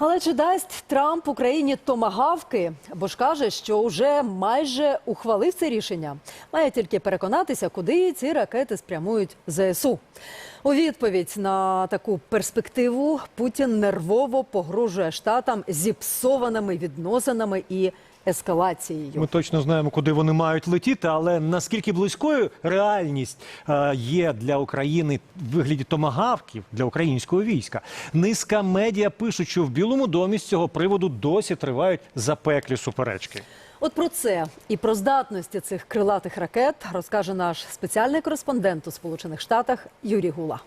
Але чи дасть Трамп Україні томагавки? Бо ж каже, що вже майже ухвалив це рішення. Має тільки переконатися, куди ці ракети спрямують ЗСУ. У відповідь на таку перспективу Путін нервово погрожує штатам зіпсованими відносинами і ескалацією. Ми точно знаємо, куди вони мають летіти, але наскільки близькою реальність е, є для України в вигляді томагавків для українського війська. Низка медіа пишуть, що в Білому домі з цього приводу досі тривають запеклі суперечки. От про це і про здатності цих крилатих ракет розкаже наш спеціальний кореспондент у Сполучених Штатах Юрій Гула.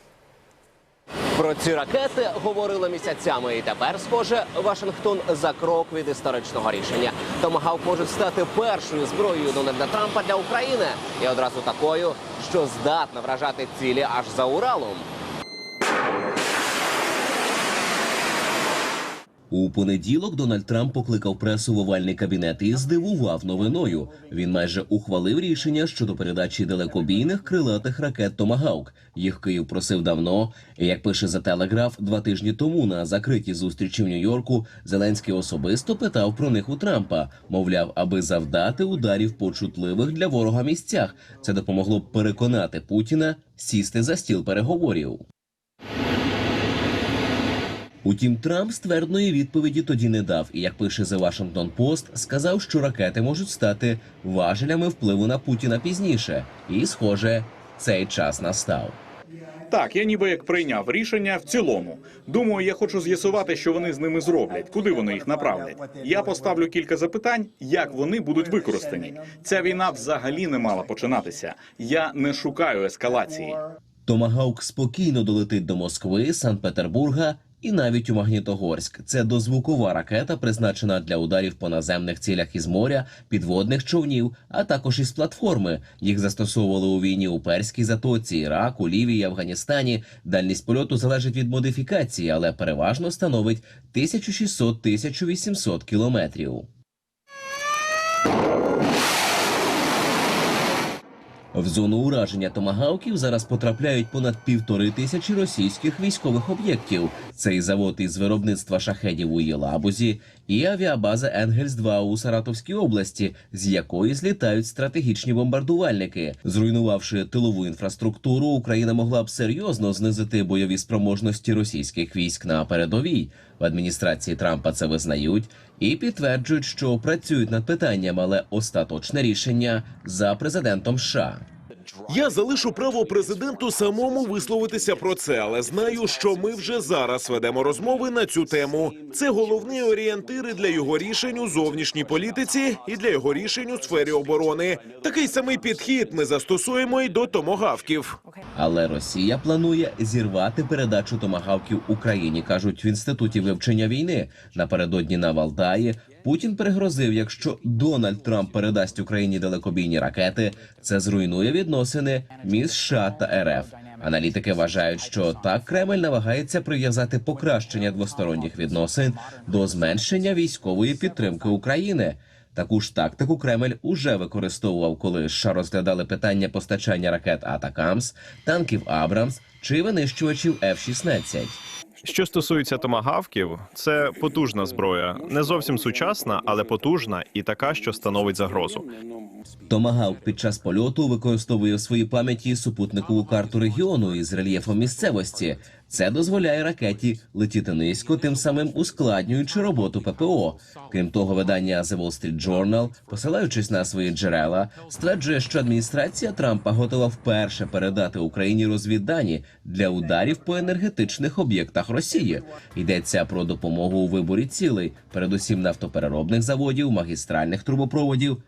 Про ці ракети говорили місяцями, і тепер, схоже, Вашингтон за крок від історичного рішення. Томагавк може стати першою зброєю Дональда Трампа для України і одразу такою, що здатна вражати цілі аж за Уралом. У понеділок Дональд Трамп покликав пресу в овальний кабінет і здивував новиною. Він майже ухвалив рішення щодо передачі далекобійних крилатих ракет Томагавк. Їх Київ просив давно. Як пише за телеграф, два тижні тому на закритій зустрічі в Нью-Йорку Зеленський особисто питав про них у Трампа. Мовляв, аби завдати ударів по чутливих для ворога місцях. Це допомогло б переконати Путіна сісти за стіл переговорів. Утім, Трамп ствердної відповіді тоді не дав, і як пише The Washington Post, сказав, що ракети можуть стати важелями впливу на Путіна пізніше. І, схоже, цей час настав. Так, я ніби як прийняв рішення в цілому. Думаю, я хочу з'ясувати, що вони з ними зроблять, куди вони їх направлять. Я поставлю кілька запитань, як вони будуть використані. Ця війна взагалі не мала починатися. Я не шукаю ескалації. Томагавк спокійно долетить до Москви, Санкт-Петербурга і навіть у Магнітогорськ. Це дозвукова ракета, призначена для ударів по наземних цілях із моря, підводних човнів, а також із платформи. Їх застосовували у війні у Перській затоці, Іраку, Лівії, Афганістані. Дальність польоту залежить від модифікації, але переважно становить 1600-1800 кілометрів. В зону ураження томагавків зараз потрапляють понад півтори тисячі російських військових об'єктів. Це і завод із виробництва шахедів у Єлабузі, і авіабаза Енгельс 2 у Саратовській області, з якої злітають стратегічні бомбардувальники. Зруйнувавши тилову інфраструктуру, Україна могла б серйозно знизити бойові спроможності російських військ на передовій. В адміністрації Трампа це визнають і підтверджують, що працюють над питанням, але остаточне рішення за президентом США. Я залишу право президенту самому висловитися про це, але знаю, що ми вже зараз ведемо розмови на цю тему. Це головні орієнтири для його рішень у зовнішній політиці і для його рішень у сфері оборони. Такий самий підхід ми застосуємо і до томогавків. Але Росія планує зірвати передачу томагавків Україні, кажуть в інституті вивчення війни. Напередодні на Валдаї Путін пригрозив, якщо Дональд Трамп передасть Україні далекобійні ракети, це зруйнує відносини між США та РФ. Аналітики вважають, що так Кремль намагається прив'язати покращення двосторонніх відносин до зменшення військової підтримки України. Таку ж тактику Кремль уже використовував, коли США розглядали питання постачання ракет Атакамс, танків Абрамс чи винищувачів F-16. Що стосується томагавків, це потужна зброя, не зовсім сучасна, але потужна і така, що становить загрозу. Томагавк під час польоту використовує в своїй пам'яті супутникову карту регіону із рельєфом місцевості. Це дозволяє ракеті летіти низько, тим самим ускладнюючи роботу ППО. Крім того, видання The Wall Street Journal, посилаючись на свої джерела, стверджує, що адміністрація Трампа готова вперше передати Україні розвіддані для ударів по енергетичних об'єктах Росії. Йдеться про допомогу у виборі цілей, передусім нафтопереробних заводів, магістральних трубопроводів